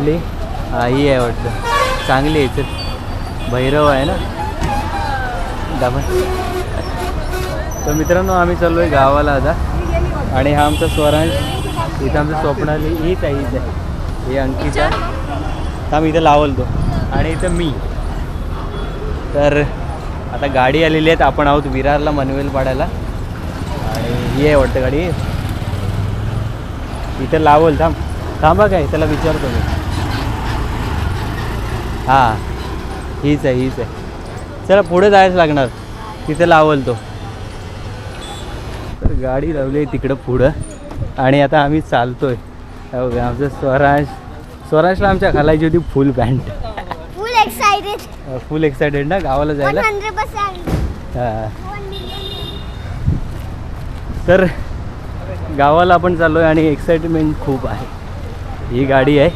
कुठली ही आहे वाटतं. चांगली आहे तर भैरव आहे ना? दाबा तर मित्रांनो आम्ही चाललो आहे गावाला आता. आणि हा आमचा स्वरांश. इथं आमचं स्वप्नाली हीच आहे हीच आहे. हे अंकिता. थांब इथं लावल तो आणि इथं मी. तर आता गाडी आलेली आहेत आपण आहोत विरारला मनवेल पाडायला आणि ही आहे वाटतं गाडी. इथं लावल थांब. थांबा काय? त्याला विचारतो मी. हां. हीच आहे हीच आहे. चला पुढे जायचं लागणार. तिथे लावल तो. तर गाडी लावली आहे तिकडं पुढं. आणि आता आम्ही चालतोय. हे बघा, आमचं स्वराज स्वराजला आमच्या घालायची होती full pant. Full excited full excited ना गावाला जायला? हां. तर गावाला आपण चाललो आहे आणि एक्साइटमेंट खूप आहे. ही गाडी आहे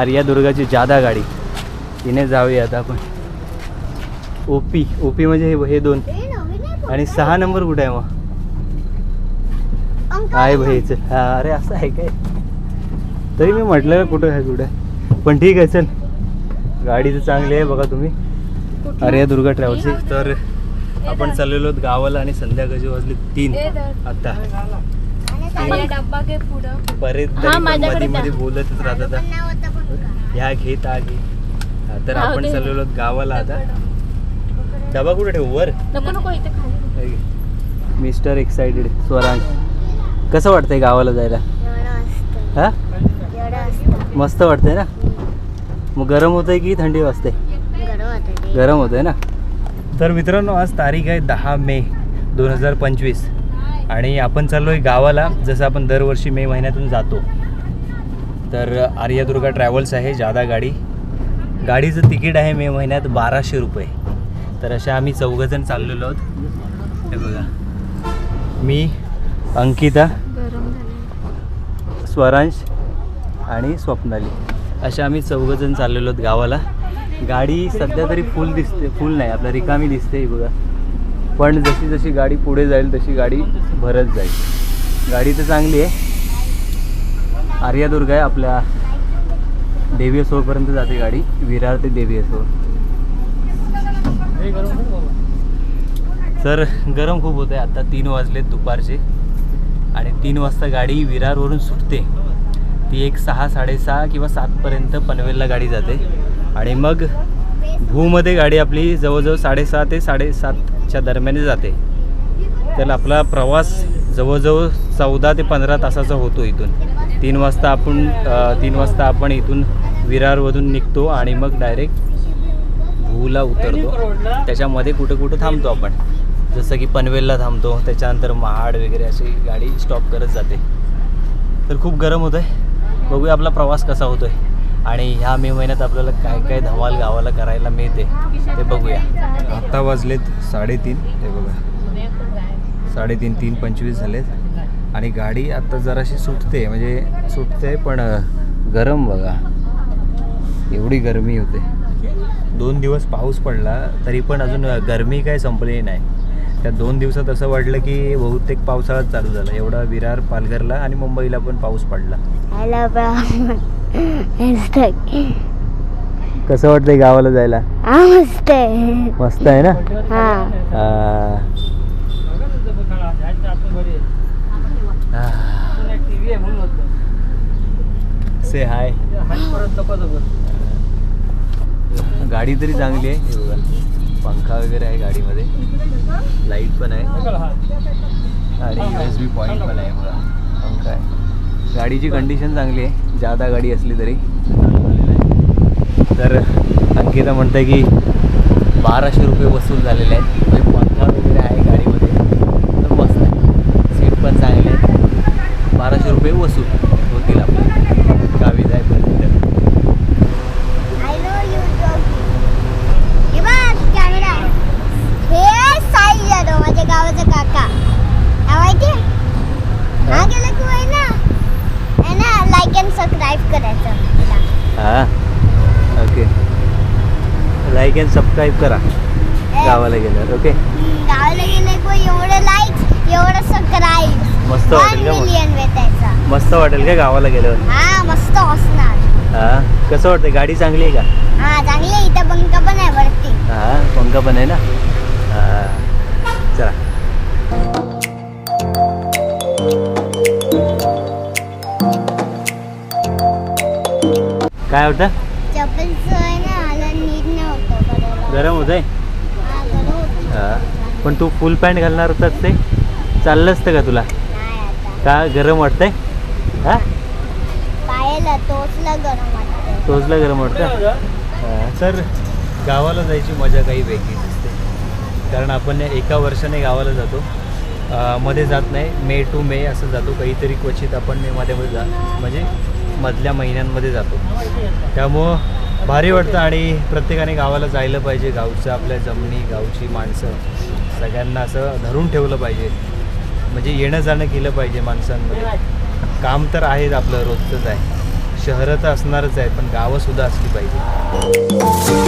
आर्या दुर्गाची जादा गाडी. तिने जाऊया आता आपण. ओपी ओपी म्हणजे हे हे दोन. आणि सहा नंबर कुठे आहे मग? आहे भाईचं हा अरे असं आहे काय? तरी मी म्हटलं कुठं आहे कुठं पण ठीक आहे चल. गाडी तर चांगली आहे बघा तुम्ही. अरे दुर्गा ट्रॅव्हल्सची तर आपण चाललेलो आहोत गावाला आणि संध्याकाळचे वाजले तीन. आता. डब्बा घे पुढं. बरेच हा, मध्ये. बोलतच राहतात. ह्या घे ता घे. तर आपण दे. चाललेलो आहोत गावाला आता. डबा कुठे ठेवू? वर? नको नको इथे खाली. Mister excited Swaransh. कसं वाटतंय गावाला जायला? हा? मस्त वाटतंय ना? मग गरम होतंय की थंडी वाजते? गरम होतंय ना? तर मित्रांनो आज तारीख आहे दहा मे दोन हजार पंचवीस. आणि आपण चाललो आहे गावाला जसं आपण दरवर्षी मे महिन्यातून जातो. तर आर्यदुर्गा ट्रॅव्हल्स आहे जादा गाडी. गाडीचं तिकीट आहे मे महिन्यात बाराशे रुपये. तर अशा आम्ही चौघजण चाललेलो आहोत. हे बघा. मी अंकिता स्वरांश आणि स्वप्नाली. अशा आम्ही चौघजण चाललेलो आहोत गावाला. गाडी सध्या तरी फुल दिसते फुल नाही. आपल्या रिकामी दिसते ही बघा. पण जशी जशी गाडी पुढे जाईल तशी गाडी भरत जाईल. गाडी तर चांगली आहे. आर्यादुर्ग आहे आपल्या देवी असोपर्यंत जाते गाडी. विरार ते देवी असो सर गरम खूप होत आहे आता तीन वाजलेत दुपारचे. आणि तीन वाजता गाडी विरारवरून सुटते. ती एक सहा साडेसहा किंवा सातपर्यंत पनवेलला गाडी जाते. आणि मग भूमध्ये गाडी आपली जवळजवळ साडेसहा ते साडेसातच्या दरम्यान जाते. तर आपला प्रवास जवळजवळ चौदा ते पंधरा तासाचा होतो इथून. तीन वाजता आपण तीन वाजता आपण इथून विरारमधून निघतो आणि मग डायरेक्ट भूला उतरतो. त्याच्यामध्ये कुठं कुठं थांबतो आपण. जसं की पनवेलला थांबतो त्याच्यानंतर महाड वगैरे अशी गाडी स्टॉप करत जाते. तर खूप गरम होतं आहे बघूया आपला प्रवास कसा होतो आहे आणि ह्या मे महिन्यात आपल्याला काय काय धमाल गावाला करायला मिळते ते बघूया. आत्ता वाजलेत साडेतीन हे बघा. साडेतीन तीन पंचवीस झालेत. आणि गाडी आत्ता जराशी सुटते म्हणजे सुटते पण गरम बघा. एवढी गरमी होते. दोन दिवस पाऊस पडला तरी पण अजून गरमी काय संपली नाही. त्या दोन दिवसात असं वाटलं की बहुतेक पावसाळाच चालू झाला. एवढा विरार पालघरला आणि मुंबईला पण पाऊस पडला. कसं वाटतंय गावाला जायला? मस्त आहे. मस्त आहे ना? हा. से हाय गाडी तरी चांगली आहे बघा. पंखा वगैरे आहे गाडीमध्ये. लाइट पण आहे. आणि यू एस बी पॉईंट पण आहे बघा. पंखा आहे. गाडीची कंडिशन चांगली आहे. जादा गाडी असली तरी. तर अंकिता म्हणते की बाराशे रुपये वसूल झालेले आहेत. म्हणजे पंखा वगैरे आहे गाडीमध्ये. तर मस्त आहे. सीट पण चांगली आहे. बाराशे रुपये वसूल होतील आपल्याला गावी जायपर्यंत आय नो यू हे बघ कॅमेरा हे साई जाधव माझ्या गावाचा काका हा माहिती हा गेला तू आहे ना आहे ना लाईक अँड सबस्क्राईब करायचं तिला. हां ओके लाईक अँड सबस्क्राईब करा. गावाला गेल्यावर ओके गावाला गेले एवढं लाईक एवढं सबस्क्राईब मस्त वाटेल का मग? मिलियन भेटायचं. मस्त वाटेल का गावाला गेल्यावर? हा मस्त असणार. हा? कसं वाटतं गाडी चांगली आहे का? हा चांगली आहे. इथं पंख पण आहे वरती. हा पंखा पण आहे ना? हा. चला. काय होतं? चप्पलचं आहे ना मला नीट नव्हतं करायला. गरम होत आहे हा. हा पण तू फुल पॅन्ट घालणार होतास ते? चाललं असतं का तुला? नाही आता का गरम वाटतंय? हा? पायाला तोचला गरम वाटतं टोचला गरम वाटतं? सर गावाला जायची मजा काही वेगळीच असते. कारण आपण एका वर्षाने गावाला जातो. मध्ये जात नाही. मे टू मे असं जातो. काहीतरी क्वचित आपण मे मध्ये मध्ये जा म्हणजे मधल्या महिन्यांमध्ये जातो. त्यामुळं भारी वाटतं आणि प्रत्येकाने गावाला जायला पाहिजे. गावचं आपल्या जमिनी गावची माणसं. सगळ्यांना असं धरून ठेवलं पाहिजे. म्हणजे येणं जाणं केलं पाहिजे माणसांमध्ये. काम तर आहेच आपलं रोजचंच आहे. शहरं तर असणारच आहे पण गावंसुद्धा असली पाहिजे.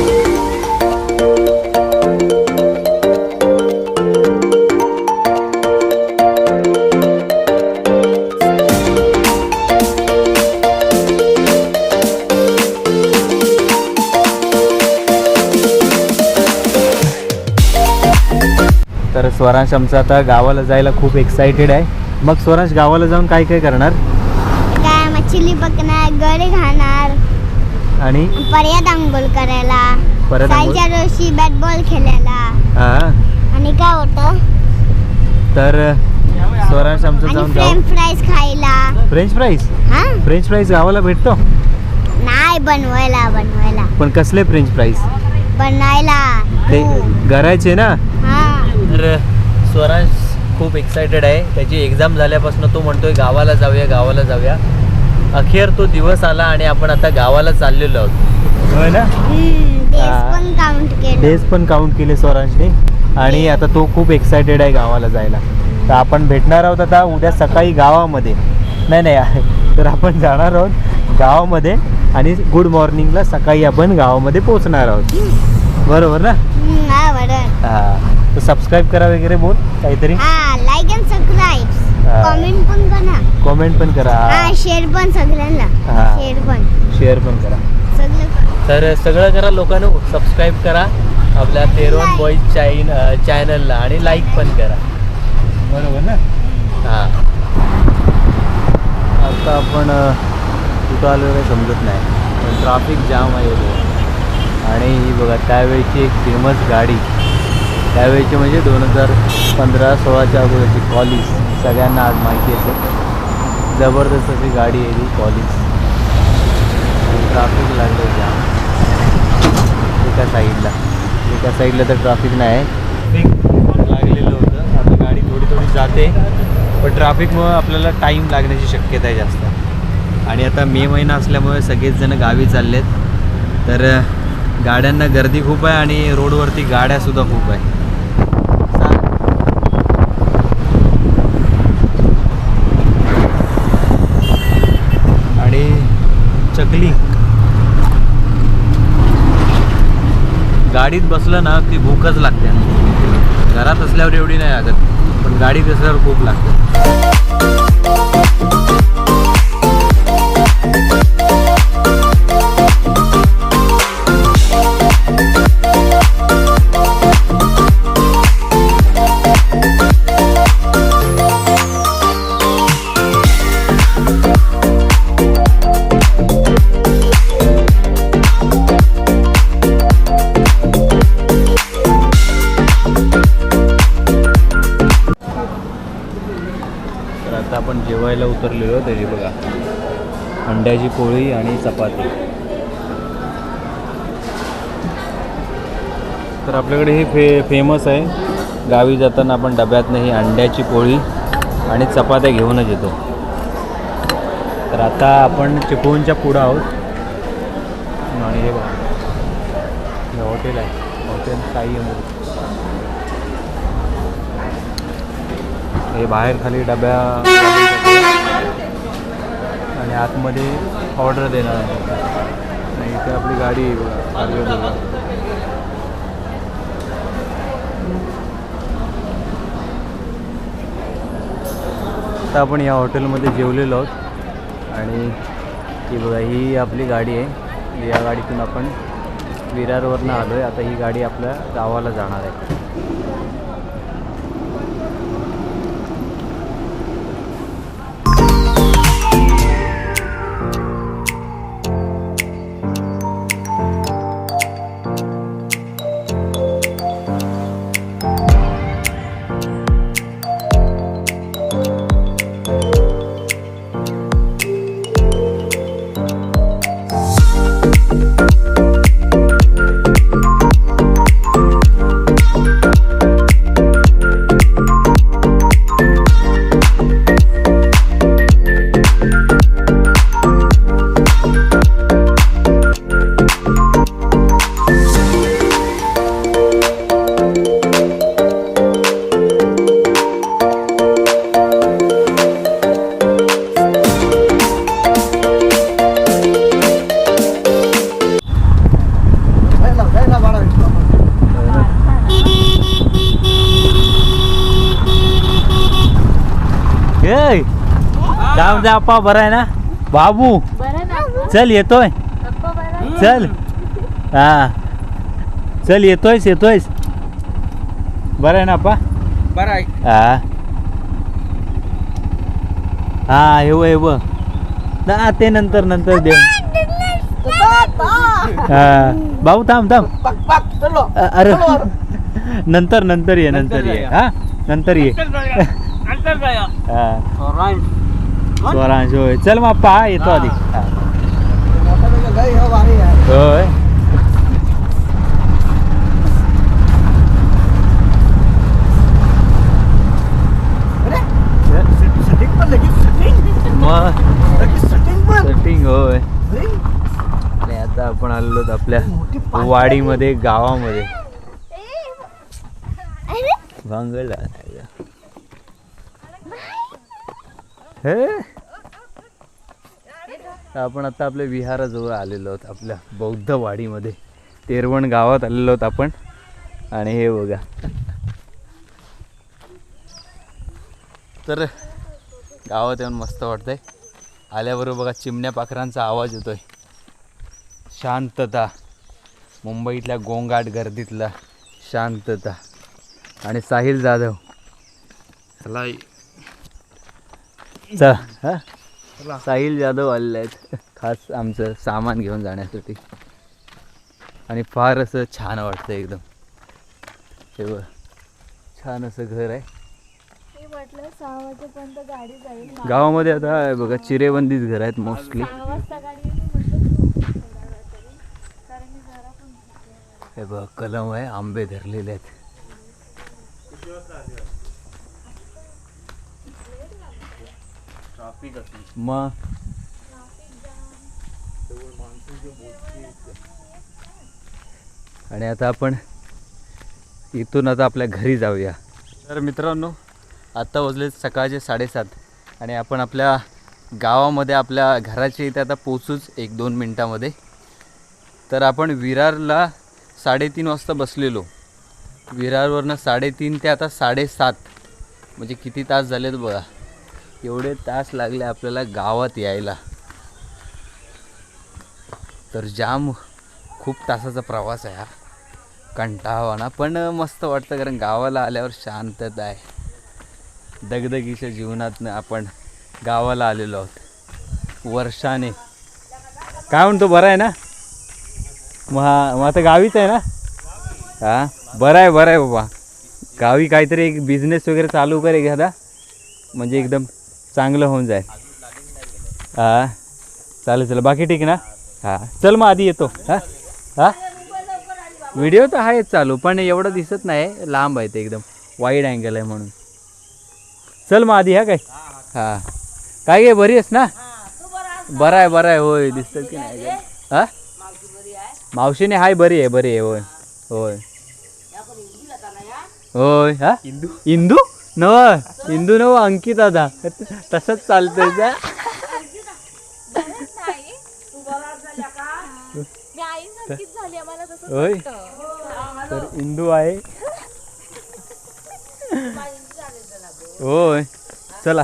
स्वरांश आमचा आता गावाला जायला खूप एक्सायटेड आहे. मग स्वरांश गावाला जाऊन काय काय करणार? काय मच्छली पकणार गरे खाणार आणि? परत आंघोळ करायला परत दिवशी बॅट बॉल खेळायला. हा. आणि काय होतं? तर स्वरांश आमचं जाऊन फ्रेंच फ्राईज खायला. French fries? हा? फ्रेंच फ्राईज गावाला भेटतो? नाही बनवायला बनवायला. पण कसले फ्रेंच फ्राईज? बनायला. ते. करायचे ना? हा. तर स्वराज खूप एक्सायटेड आहे. त्याची एक्झाम झाल्यापासून तो म्हणतोय गावाला जाऊया गावाला जाऊया. अखेर तो दिवस आला आणि आपण आता गावाला चाललेलो आहोत. होय ना? हम्म. तेच पण काउंट केलं. डेज पण काउंट केले स्वरांशने आणि आता तो खूप एक्सायटेड आहे गावाला जायला. तर आपण भेटणार आहोत आता उद्या सकाळी गावामध्ये. नाही नाही तर आपण जाणार आहोत गावामध्ये आणि गुड मॉर्निंगला सकाळी आपण गावामध्ये पोहोचणार आहोत. बरोबर ना? हा हां. तर सबस्क्राईब करा वगैरे बोल काहीतरी. हा लाईक अँड सबस्क्राईब हा. कमेंट पण करा. कॉमेंट पण करा. हा शेअर पण सगळ्यांना. हा. शेअर पण. शेअर पण करा. सगळं करा. तर सगळं करा लोकांनो सबस्क्राईब करा. आपल्या तेरवन बॉईज चाईन चॅनलला आणि लाईक पण करा. बरोबर ना? हां. आता आपण अ, कुठं आलो काही समजत नाही. पण ट्राफिक जाम आहे इथे. आणि ही बघा त्यावेळची एक फेमस गाडी. त्यावेळची म्हणजे दोन हजार पंधरा सोळाच्या अगोदरची कॉलिस. सगळ्यांना आज माहिती असेल. जबरदस्त अशी गाडी आहे ती कॉलिस. ट्राफिक लागलं जाम एका साईडला एका साईडला तर ट्राफिक नाही. लागलेलं होतं. आता गाडी थोडी थोडी जाते. पण ट्राफिकमुळं आपल्याला टाईम लागण्याची शक्यता आहे जास्त. आणि आता मे महिना असल्यामुळे सगळेच जण गावी चाललेत. तर गाड्यांना गर्दी खूप आहे आणि रोडवरती गाड्यासुद्धा खूप आहे सा- आणि चकली. गाडीत बसलं ना ती भूकच लागते. घरात असल्यावर एवढी नाही लागत पण गाडीत असल्यावर खूप लागते. जेवायला उतरलेलो त्याची बघा. अंड्याची पोळी आणि चपाती. तर आपल्याकडे हे फे फेमस आहे. गावी जाताना आपण डब्यातनं ही अंड्याची पोळी आणि चपात्या घेऊनच येतो. तर आता आपण चिपळूणच्या पुढं आहोत. आणि हे बघा. हे हॉटेल आहे. हॉटेल साई अमृत हे बाहेर खाली डब्या आणि आतमध्ये ऑर्डर देणार आहे. आणि इथे आपली गाडी आहे बघा बघा आता आपण या हॉटेलमध्ये जेवलेलो आहोत. आणि ही बघा ही आपली गाडी आहे. या गाडीतून आपण विरारवरनं आलो आहे आता ही गाडी आपल्या गावाला जाणार आहे. ए काय म्हणते आप्पा बरं आहे ना? बाबू चल येतोय. चल. हा. चल येतोयस येतोयस. बरं आहे ना आप्पा बरं आहे. हा. हा येऊ येऊ. ना ते नंतर नंतर देऊ. हा. भाऊ थांब थांब. पाक पाक चलो. अ- अरे. नंतर नंतर ये नंतर ये. हा? नंतर ये. हा स्वरांश होय चल मग आप्पा हा येतो आधी हा. हो है होय मग सेटिंग होय आणि आता आपण आलेलो आहोत आपल्या वाडीमध्ये गावामध्ये. अरे. हे? आपण आता आपल्या विहाराजवळ आलेलो आहोत आपल्या बौद्ध वाडीमध्ये. तेरवण गावात आलेलो आहोत आपण. आणि हे बघा. तर गावात येऊन मस्त वाटतंय. आल्याबरोबर बघा चिमण्या पाखरांचा आवाज येतोय. शांतता. मुंबईतल्या गोंगाट गर्दीतला शांतता. आणि साहिल जाधव. ह्याला च हा? साहिल जाधव आलेले आहेत. खास आमचं सामान घेऊन जाण्यासाठी. आणि फार असं छान वाटतं एकदम. हे बघ छान असं घर आहे. मी म्हटलं सहा वाजेपर्यंत गाडी जाईल. ना. गावामध्ये आता हे बघा चिरेबंदीच घर आहेत मोस्टली सहा वाजता गाडी येते म्हटलं झोप थोडा वेळ तरी. कारण मी जरा पण हे बघ कलम आहे आंबे धरलेले आहेत. मग? आणि आता आपण इथून आता आपल्या घरी जाऊया. तर मित्रांनो आत्ता वाजले सकाळचे साडेसात आणि आपण आपल्या गावामध्ये आपल्या घराच्या इथे आता पोचूच एक दोन मिनटामध्ये. तर आपण विरारला साडेतीन वाजता बसलेलो. विरारवरनं साडेतीन ते आता साडेसात. म्हणजे किती तास झालेत बघा. एवढे तास लागले आपल्याला गावात यायला. तर जाम खूप तासाचा प्रवास आहे हा. कंटाळवाना पण मस्त वाटतं कारण गावाला आल्यावर शांतता आहे. दगदगीच्या जीवनातनं आपण गावाला आलेलो आहोत. वर्षाने. काय म्हणतो बरं आहे ना? महा मग आता गावीच आहे ना? हा? बरं आहे बरं आहे बाबा. गावी काहीतरी एक बिझनेस वगैरे चालू कर एखादा म्हणजे एकदम चांगलं होऊन जाईल. हा. चालेल चला बाकी ठीक ना? हां. चल मग आधी येतो. हां? हां? व्हिडिओ तर आहेच चालू पण एवढं दिसत नाही. लांब आहे ते एकदम. वाईड अँगल आहे म्हणून. चल मग आधी हा काय? हां. काय गे बरी आहेस ना? बरं आहे बरं आहे. होय दिसतं की नाही. हां? मावशीने हाय बरी आहे बरी आहे. होय. होय. होय. हा? इंदू? इंदू? नव इंदू नव अंकित आता तसंच चालतंय का होय तर इंदू आहे. होय चला.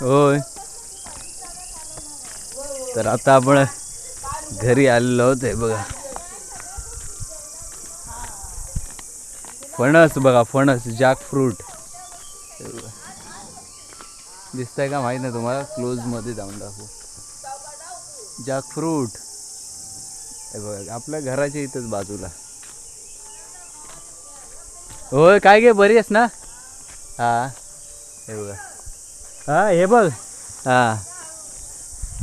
होय तर आता आपण घरी आलेलो आहोत हे बघा. फणस बघा फणस जॅक फ्रूट दिसतंय का माहीत नाही तुम्हाला? क्लोजमध्ये जाऊन दाखवू. जॅक फ्रूट हे बघा आपल्या घराच्या इथंच बाजूला. होय काय गे बरी आहेस ना? हा. हे बघा. हा हे बघ. हा.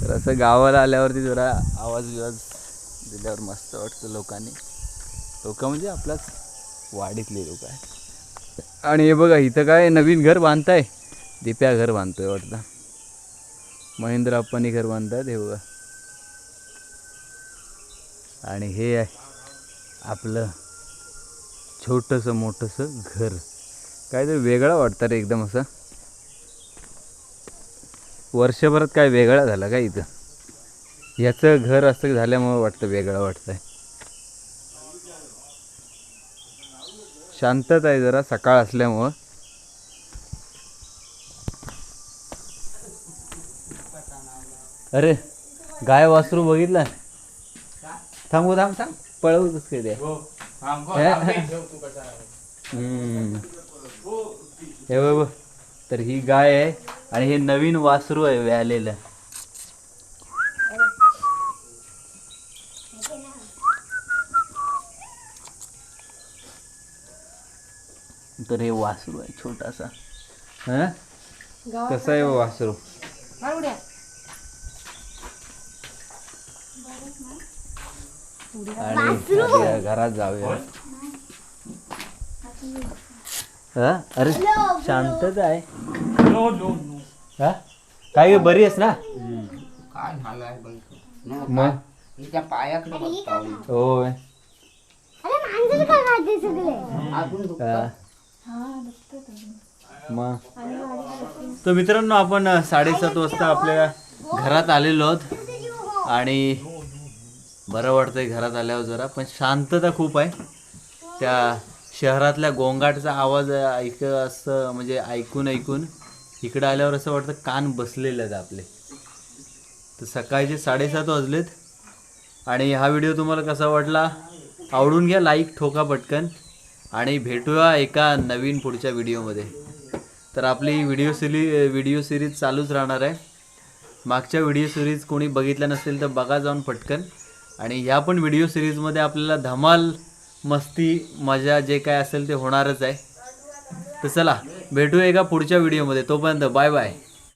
तर असं गावाला आल्यावरती जरा आवाज बिवाज दिल्यावर मस्त वाटतं लोकांनी. लोक म्हणजे आपलाच वाडीतले लोक आहे आणि हे बघा इथं काय नवीन घर बांधताय? दिप्या घर बांधतोय वाटतं. महेंद्र अप्पानी घर बांधतात हे बघा. आणि हे आहे आपलं छोटंसं मोठंसं घर. काहीतरी वेगळा वाटतं रे एकदम असं. वर्षभरात काय वेगळा झाला का इथं? याचं घर असं झाल्यामुळं वाटतं वेगळं वाटतंय. शांतता आहे जरा सकाळ असल्यामुळं. अरे गाय वासरू बघितलं? थांबू थांब थांब. पळवतच काय ते? हम्म. हे बघ बघ. तर ही गाय आहे आणि हे नवीन वासरू आहे व्यालेलं. तर हे वासरू आहे छोटासा. हा? कसं आहे वासरू? आणि घरात जाऊया. हा? अरे शांतता आहे. हा? काय बरी आहेस ना? काय झालंय बघ मग? तिच्या पायाकडे बघ होय. अरे मग तर मित्रांनो आपण साडेसात वाजता आपल्या घरात आलेलो आहोत. आणि बरं वाटतंय घरात आल्यावर जरा पण शांतता खूप आहे. त्या शहरातल्या गोंगाटचा आवाज ऐक असं म्हणजे ऐकून ऐकून इकडं आल्यावर असं वाटतं कान बसलेले आहेत आपले. तर सकाळचे साडेसात वाजलेत. आणि हा व्हिडिओ तुम्हाला कसा वाटला? आवडून घ्या लाईक ठोका पटकन. आणि भेटूया एका नवीन पुढच्या व्हिडिओमध्ये. तर आपली व्हिडिओ सिरी व्हिडिओ सिरीज चालूच राहणार आहे. मागच्या व्हिडिओ सिरीज कोणी बघितल्या नसेल तर बघा जाऊन पटकन. आणि ह्या पण व्हिडिओ सिरीजमध्ये आपल्याला धमाल मस्ती मजा जे काय असेल ते होणारच आहे. तर चला भेटूया एका पुढच्या व्हिडिओमध्ये. तोपर्यंत बाय बाय.